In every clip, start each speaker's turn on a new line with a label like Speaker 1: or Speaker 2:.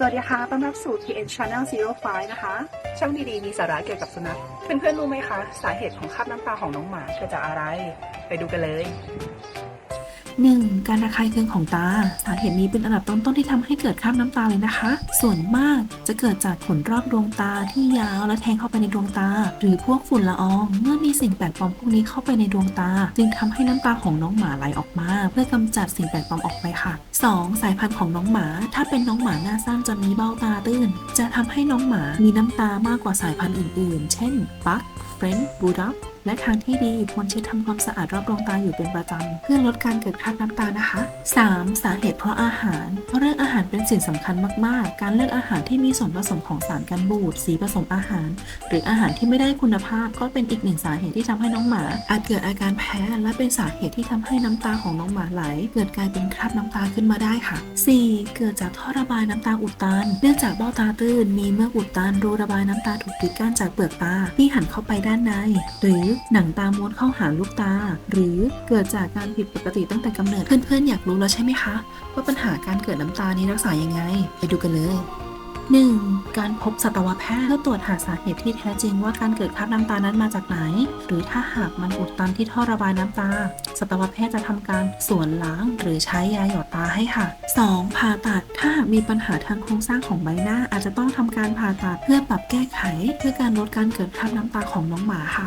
Speaker 1: สวัสดีค่ะ ต้อนรับสู่ TN Channel Zero Five นะคะ ช่องดีๆ มีสาระเกี่ยวกับสุนัข เพื่อนๆ รู้ไหมคะ สาเหตุของคราบน้ำตาของน้องหมาเกิดจากอะไร ไปดูกันเลย
Speaker 2: 1. การระคายเคืองของตา สาเหตุนี้เป็นอันดับต้นๆที่ทำให้เกิดคราบน้ำตาเลยนะคะ ส่วนมากจะเกิดจากขนรอบดวงตาที่ยาวและแทงเข้าไปในดวงตา หรือพวกฝุ่นละออง เมื่อมีสิ่งแปลกปลอมพวกนี้เข้าไปในดวงตา จึงทำให้น้ำตาของน้องหมาไหลออกมา เพื่อกำจัดสิ่งแปลกปลอมออกไปค่ะ 2. สายพันธุ์ของน้องหมา ถ้าเป็นน้องหมาหน้าสั้นจนมีเบ้าตาตื้น จะทำให้น้องหมามีน้ำตามากกว่าสายพันธุ์อื่น ๆ เช่น ปักเฟรนช์บูด็อก และทางที่ดีควรเช็ดทำความสะอาดรอบดวงตาอยู่เป็นประจำเพื่อลดการเกิดคราบน้ำตานะคะ 3. สาเหตุเพราะอาหารเพราะเรื่องอาหารเป็นสิ่งสำคัญมากๆ การเลือกอาหารที่มีส่วนผสมของสารกันบูดสีผสมอาหาร หรืออาหารที่ไม่ได้คุณภาพก็เป็นอีกหนึ่งสาเหตุที่ทำให้น้องหมาอาจเกิดอาการแพ้และเป็นสาเหตุที่ทำให้น้ำตาของน้องหมาไหล เกิดกลายเป็นคราบน้ำตาขึ้นมาได้ค่ะ 4. เกิดจากท่อระบายน้ำตาอุดตัน เนื่องจากเบ้าตาตื้นมีเมือกอุดตันรูระบายน้ำตาถูกปิดกั้นจากเปลือกตาที่หันเข้าไปด้านใน หรือหนังตาม้วนเข้าหาลูกตา หรือเกิดจากการผิดปกติตั้งแต่กำเนิด เพื่อนๆ อยากรู้แล้วใช่ไหมคะ ว่าปัญหาการเกิดน้ำตานี้รักษายังไง ไปดูกันเลย 1. การพบสัตวแพทย์เพื่อตรวจหาสาเหตุที่แท้จริงว่าการเกิดคราบน้ำตานั้นมาจากไหน หรือถ้าหากมันอุดตันที่ท่อระบายน้ำตา สัตวแพทย์จะทำการสวนล้างหรือใช้ยาหยอดตาให้ค่ะ 2. ผ่าตัดถ้าหากมีปัญหาทางโครงสร้างของใบหน้า อาจจะต้องทำการผ่าตัดเพื่อปรับแก้ไข เพื่อการลดการเกิดคราบน้ำตาของน้องหมาค่ะ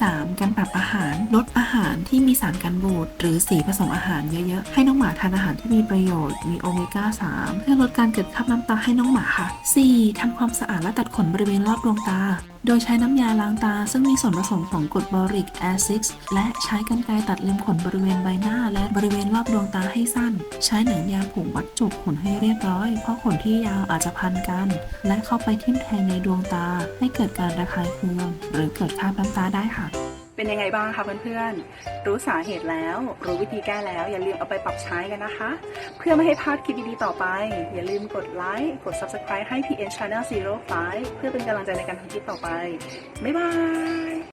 Speaker 2: 3. การปรับอาหาร ลดอาหารที่มีสารกันบูดหรือสีผสมอาหารเยอะๆ ให้น้องหมาทานอาหารที่มีประโยชน์ มีโอเมก้า 3 เพื่อลดการเกิดคราบน้ำตาให้น้องหมาค่ะ 4. ทำความสะอาดและตัดขนบริเวณรอบดวงตา โดยใช้น้ำยาล้างตา ซึ่งมีส่วนผสมของกรดบอริกแอซิดและใช้กรรไกรตัดเล็มขนบริเวณใบหน้า และบริเวณรอบดวงตาให้สั้น ใช้หนังยางผูกวัดจุกขนให้เรียบร้อย เพราะขนที่ยาวอาจจะพันกัน และเข้าไปทิ่มแทงในดวงตา ให้เกิดการระคายเคือง หรือเกิดคราบน้ำตาได้ค่ะ
Speaker 1: เป็นยังไงบ้างคะเพื่อนๆ รู้สาเหตุแล้ว รู้วิธีแก้แล้ว อย่าลืมเอาไปปรับใช้กันนะคะ เพื่อไม่ให้พลาดคลิปดีๆต่อไป อย่าลืมกดไลค์ กด Subscribe ให้ PN Channel 05เพื่อเป็นกำลังใจในการทำคลิปต่อไป บ๊ายบาย